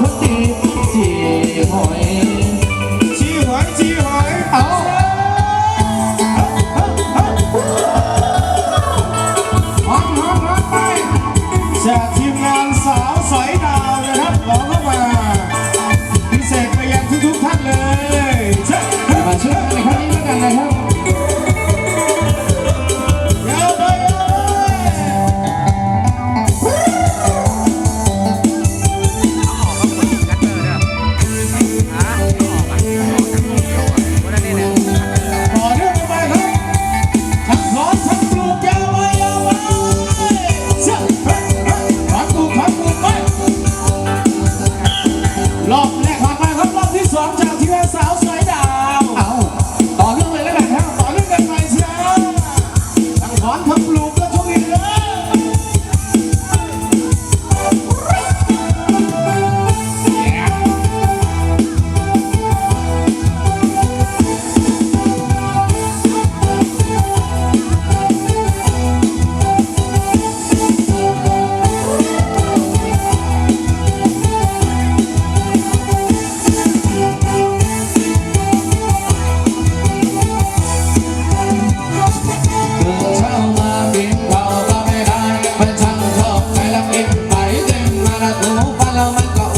คนดีจีหอยชี้หอยชี้หอยเอาฮอนฮอนฮอนไปจากทีมงานสาวสอยดาวนะครับขอเข้ามาพิเศษไปยังทุกๆท่านเลย Mama,